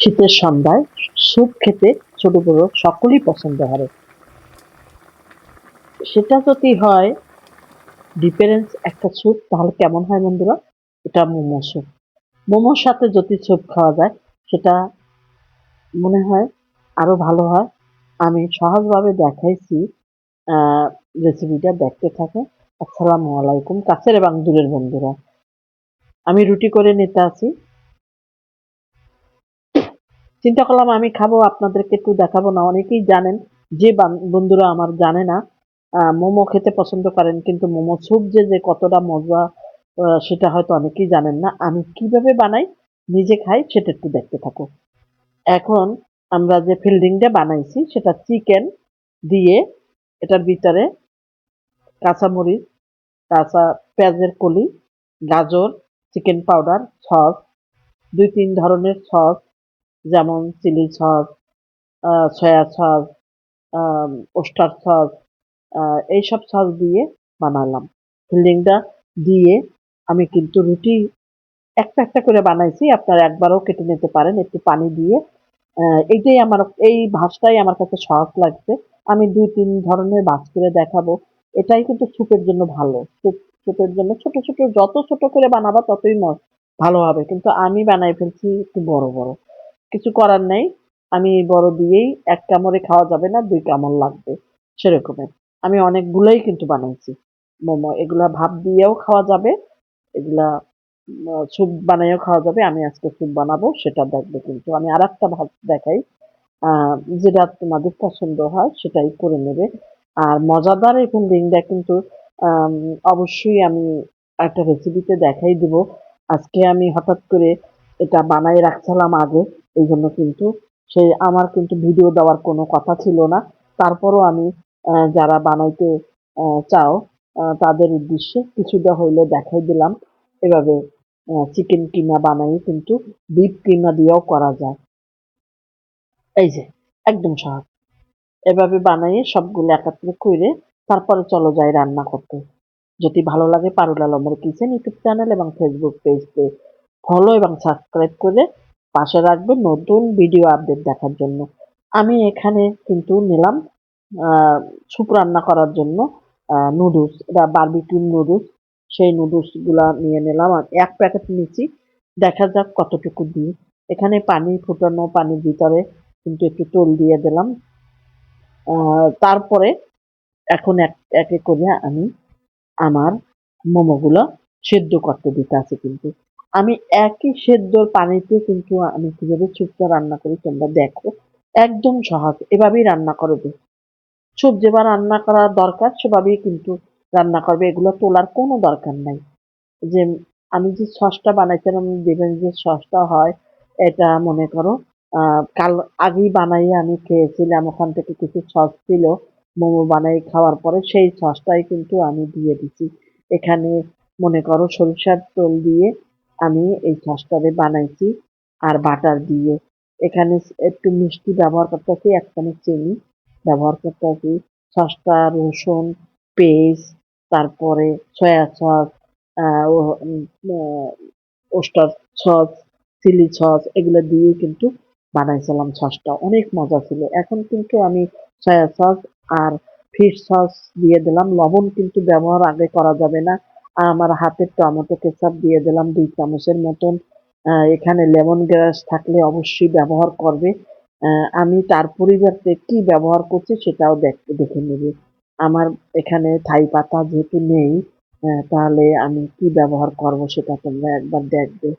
শীতের সন্ধ্যায় স্যুপ খেতে ছোট বড় সকলেই পছন্দ করে সেটা যদি হয় ডিফারেন্স একটা স্যুপ, তাহলে কেমন হয় বন্ধুরা? এটা মোমো স্যুপ। মোমোর সাথে যদি স্যুপ খাওয়া যায়, সেটা মনে হয় আরও ভালো হয়। আমি সহজভাবে দেখাইছি রেসিপিটা দেখতে থাকে। আসসালামু আলাইকুম, কাছের এবং দূরের বন্ধুরা। আমি রুটি করে নিতে আছি। চিন্তা করলাম আমি খাব, আপনাদেরকে একটু দেখাবো না। অনেকেই জানেন, যে বান- বন্ধুরা আমার জানে না মোমো খেতে পছন্দ করেন, কিন্তু মোমো স্যুপ যে যে কতটা মজা সেটা হয়তো অনেকেই জানেন না। আমি কীভাবে বানাই, নিজে খাই, সেটা একটু দেখতে থাকো এখন আমরা যে ফিল্ডিংটা বানাইছি, সেটা চিকেন দিয়ে, এটার ভিতরে কাঁচামরিচ কাঁচা পেঁয়াজের কলি, গাজর, চিকেন পাউডার, সস দুই তিন ধরনের সস যেমন chilli sauce soy sauce oyster sauce এইসব সস দিয়ে বানালাম। ফিল্ডিংটা দিয়ে আমি কিন্তু রুটি একটা একটা করে বানাইছি। আপনারা একবারও কেটে নিতে পারেন একটু পানি দিয়ে। এইটাই আমার, এই ভাঁজটাই আমার কাছে সহজ লাগছে। আমি দুই তিন ধরনের ভাঁজ করে দেখাবো। এটাই কিন্তু স্যুপের জন্য ভালো। স্যুপ, স্যুপের জন্য ছোট ছোট, যত ছোট করে বানাবা ততই ভালো হবে। কিন্তু আমি বানাই ফেলছি একটু বড় বড়। কিছু করার নেই। আমি বড় দিয়েই এক কামড়ে খাওয়া যাবে না, দুই কামড় লাগবে। সেরকমের আমি অনেকগুলোই কিন্তু বানাইছি। মোমো, এগুলা ভাপ দিয়েও খাওয়া যাবে, এগুলা স্যুপ বানাইও খাওয়া যাবে, আমি আজকে স্যুপ বানাবো, সেটা দেখবে কিন্তু। আমি আর একটা ভাব দেখাই যেটা তোমাদের পছন্দ হয়, সেটাই করে নেবে। আর মজাদার এই ফিল্ডিংটা কিন্তু অবশ্যই আমি একটা রেসিপিতে দেখাই দিব। আজকে আমি হঠাৎ করে এটা বানাই রাখছিলাম আগে। এই জন্য কিন্তু সেই আমার কিন্তু ভিডিও দেওয়ার কোনো কথা ছিল না। তারপরও আমি যারা বানাইতে চাও তাদের উদ্দেশ্যে কিছুটা হইলে দেখাই দিলাম। এভাবে চিকেন কিমা বানাই কিন্তু বিফ কিমা দিয়েও করা যায়। এই যে, একদম সহজ। এভাবে বানাইয়ে সবগুলো একাত্রে করে তারপরে চলো যাই রান্না করতে। যদি ভালো লাগে পারুল আলমের কিচেন ইউটিউব চ্যানেল এবং ফেসবুক পেজকে ফলো এবং সাবস্ক্রাইব করে পাশে রাখবে নতুন ভিডিও আপডেট দেখার জন্য। আমি এখানে কিন্তু নিলাম স্যুপ রান্না করার জন্য নুডলস এটা বারবিকিউ নুডলস সেই নুডলসগুলা নিয়ে নিলাম। এক প্যাকেট নিচ্ছি দেখা যাক কতটুকু দিই। এখানে পানি ফুটানো, পানির ভিতরে কিন্তু একটু তোল দিয়ে দিলাম। তারপরে এখন এক, একে করে আমি আমার মোমোগুলো সেদ্ধ করতে দিতে আছে কিন্তু। আমি একই সেদ্ধর পানিতে কিন্তু আমি কীভাবে স্যুপটা রান্না করি তোমরা দেখো। একদম সহজ, এভাবেই রান্না করবে। স্যুপ যেভাবে রান্না করা দরকার, সেভাবেই কিন্তু রান্না করবে। এগুলো তোলার কোনো দরকার নাই। যে আমি যে সসটা বানাইছিলাম, দেখবেন যে সসটা হয়, এটা মনে করো কাল আগেই বানাইয়ে আমি খেয়েছিলাম, ওখান থেকে কিছু সস ছিল, মোমো বানাই খাওয়ার পরে সেই সসটাই কিন্তু আমি দিয়ে দিছি। এখানে মনে করো সরিষার তেল দিয়ে আমি এই সসটারে বানাইছি আর বাটার দিয়ে। এখানে একটু মিষ্টি ব্যবহার করতেছি এক চামচ চিনি ব্যবহার করতেছি। সসটা রসুন, পেস্ট, তারপরে soy sauce oyster sauce, chilli sauce, এগুলো দিয়ে কিন্তু বানাইছিলাম সসটা। অনেক মজা ছিল। এখন কিন্তু আমি সয়া সস আর ফিশ সস দিয়ে দিলাম। লবণ কিন্তু ব্যবহার আগে করা যাবে না। আমার হাতের টমেটো কেচাপ দিয়ে দিলাম, দুই চামচের মতন। এখানে লেমন গ্রাস থাকলে অবশ্যই ব্যবহার করবে। আমি তার পরিবর্তে কি ব্যবহার করছি সেটাও দেখ- নেবে। আমার এখানে থাই পাতা যেহেতু নেই তাহলে আমি কি ব্যবহার করব সেটা তোমরা একবার দেখবে।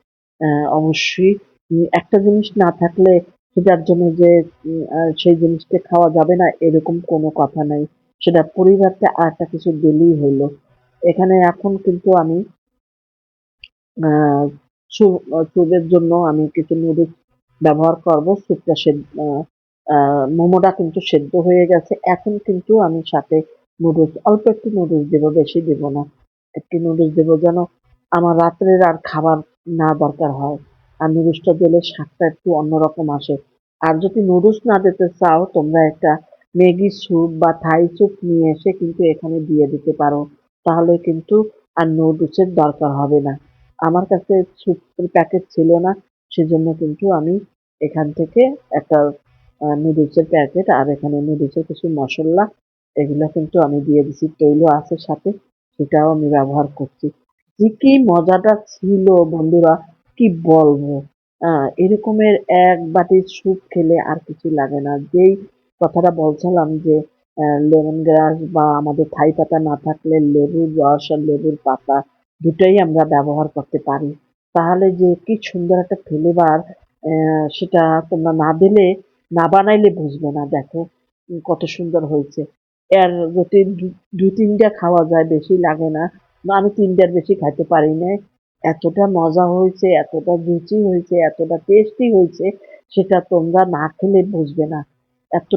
অবশ্যই একটা জিনিস না থাকলে সেটার জন্য যে সেই জিনিসটা খাওয়া যাবে না, এরকম কোনো কথা নাই। সেটা পরিবর্তে আর একটা কিছু দিলেই হইল এখানে এখন কিন্তু আমি স্যুপের জন্য আমি কিছু নুডলস ব্যবহার করব। স্যুপটা সেদ্ধ মোমোটা কিন্তু সেদ্ধ হয়ে গেছে। এখন কিন্তু আমি সাথে নুডলস অল্প একটু নুডলস দেবো, বেশি দেব না। একটু নুডলস দেবো যেন আমার রাত্রের আর খাবার না দরকার হয়। আর নুডলসটা দিলে স্বাদটা একটু অন্যরকম আসে। আর যদি নুডলস না দিতে চাও, তোমরা একটা ম্যাগি স্যুপ বা থাই স্যুপ নিয়ে এসে কিন্তু এখানে দিয়ে দিতে পারো। তাহলে কিন্তু আর নুডলসের দরকার হবে না। আমার কাছে স্যুপের প্যাকেট ছিল না, সেজন্য কিন্তু আমি এখান থেকে একটা নুডলসের প্যাকেট আর এখানে নুডলসের কিছু মশলা, এগুলো কিন্তু আমি দিয়ে দিছি। তৈল আছে সাথে, সেটাও আমি ব্যবহার করছি। যে কি মজাটা ছিল বন্ধুরা, কি বলব? এরকমের এক বাটি স্যুপ খেলে আর কিছু লাগে না। যেই কথাটা বলছিলাম যে লেমন গ্রাস বা আমাদের থাই পাতা না থাকলে লেবুর রস আর লেবুর পাতা দুটাই আমরা ব্যবহার করতে পারি। তাহলে যে কি সুন্দর একটা ফ্লেভার সেটা তোমরা না দিলে, না বানাইলে বুঝবে না। দেখো কত সুন্দর হয়েছে। এর যদি দু- তিনটা খাওয়া যায়, বেশি লাগে না। আমি তিনটার বেশি খাইতে পারি না। এতটা মজা হয়েছে, এতটা রুচি হয়েছে, এতটা টেস্টি হয়েছে, সেটা তোমরা না খেলে বুঝবে না। এত